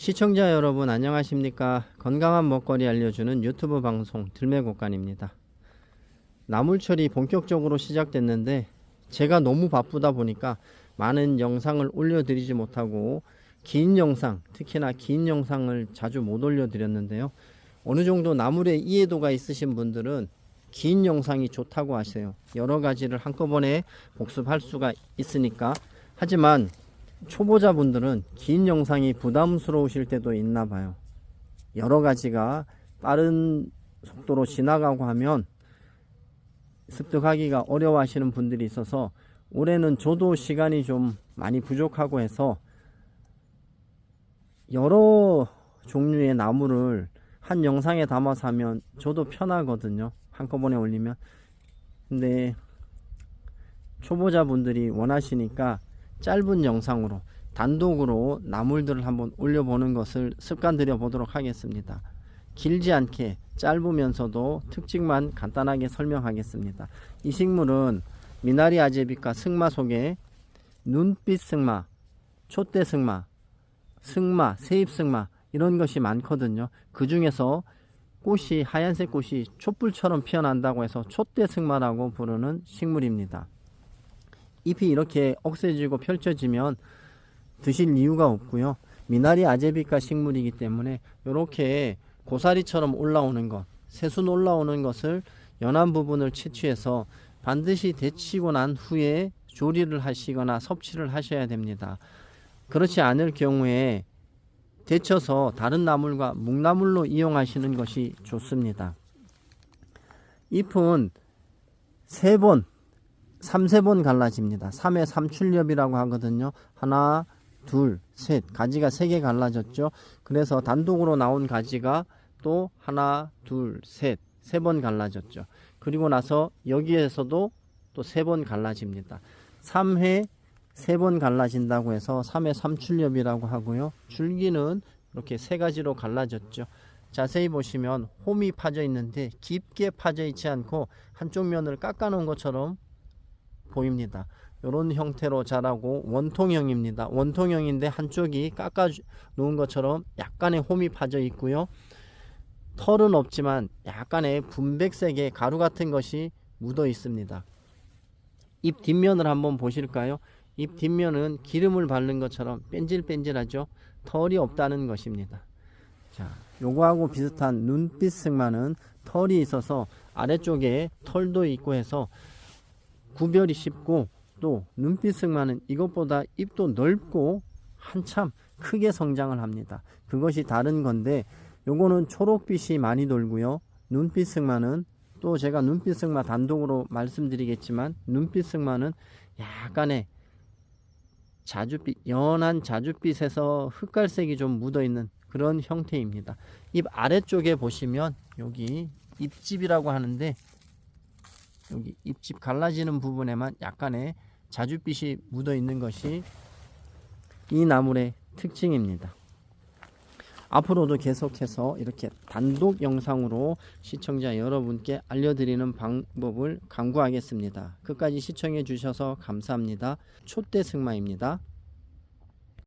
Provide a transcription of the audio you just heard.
시청자 여러분 안녕하십니까? 건강한 먹거리 알려주는 유튜브 방송 들매곡간입니다. 나물철이 본격적으로 시작됐는데 제가 너무 바쁘다 보니까 많은 영상을 올려드리지 못하고 긴 영상 특히나 긴 영상을 자주 못 올려드렸는데요. 어느 정도 나물의 이해도가 있으신 분들은 긴 영상이 좋다고 하세요. 여러 가지를 한꺼번에 복습할 수가 있으니까. 하지만 초보자분들은 긴 영상이 부담스러우실 때도 있나 봐요. 여러 가지가 빠른 속도로 지나가고 하면 습득하기가 어려워 하시는 분들이 있어서 올해는 저도 시간이 좀 많이 부족하고 해서 여러 종류의 나무를 한 영상에 담아서 하면 저도 편하거든요. 한꺼번에 올리면. 근데 초보자분들이 원하시니까 짧은 영상으로 단독으로 나물들을 한번 올려보는 것을 습관 들여 보도록 하겠습니다. 길지 않게 짧으면서도 특징만 간단하게 설명하겠습니다. 이 식물은 미나리 아제비과 승마 속에 눈빛 승마, 촛대 승마, 승마, 세입 승마 이런 것이 많거든요. 그 중에서 꽃이 하얀색 꽃이 촛불처럼 피어난다고 해서 촛대 승마라고 부르는 식물입니다. 잎이 이렇게 억세지고 펼쳐지면 드실 이유가 없고요. 미나리 아제비과 식물이기 때문에 이렇게 고사리처럼 올라오는 것, 새순 올라오는 것을 연한 부분을 채취해서 반드시 데치고 난 후에 조리를 하시거나 섭취를 하셔야 됩니다. 그렇지 않을 경우에 데쳐서 다른 나물과 묵나물로 이용하시는 것이 좋습니다. 잎은 세 번, 삼세 번 갈라집니다. 3회 삼출엽이라고 하거든요. 하나, 둘, 셋. 가지가 세 개 갈라졌죠. 그래서 단독으로 나온 가지가 또 하나, 둘, 셋. 세 번 갈라졌죠. 그리고 나서 여기에서도 또 세 번 갈라집니다. 3회 세 번 갈라진다고 해서 3회 삼출엽이라고 하고요. 줄기는 이렇게 세 가지로 갈라졌죠. 자세히 보시면 홈이 파져 있는데 깊게 파져 있지 않고 한쪽 면을 깎아 놓은 것처럼 보입니다. 이런 형태로 자라고 원통형입니다. 원통형인데 한쪽이 깎아 놓은 것처럼 약간의 홈이 파져 있고요. 털은 없지만 약간의 분백색의 가루 같은 것이 묻어 있습니다. 잎 뒷면을 한번 보실까요? 잎 뒷면은 기름을 바른 것처럼 뺀질뺀질하죠. 털이 없다는 것입니다. 자, 요거하고 비슷한 눈빛 승마는 털이 있어서 아래쪽에 털도 있고 해서 구별이 쉽고 또 눈빛 승마는 이것보다 입도 넓고 한참 크게 성장을 합니다. 그것이 다른 건데 요거는 초록빛이 많이 돌고요. 눈빛 승마는 또 제가 눈빛 승마 단독으로 말씀드리겠지만 눈빛 승마는 약간의 자줏빛 연한 자줏빛에서 흑갈색이 좀 묻어 있는 그런 형태입니다. 입 아래쪽에 보시면 여기 입집이라고 하는데 여기 입집 갈라지는 부분에만 약간의 자줏빛이 묻어 있는 것이 이 나물의 특징입니다. 앞으로도 계속해서 이렇게 단독 영상으로 시청자 여러분께 알려드리는 방법을 강구하겠습니다. 끝까지 시청해 주셔서 감사합니다. 촛대 승마입니다.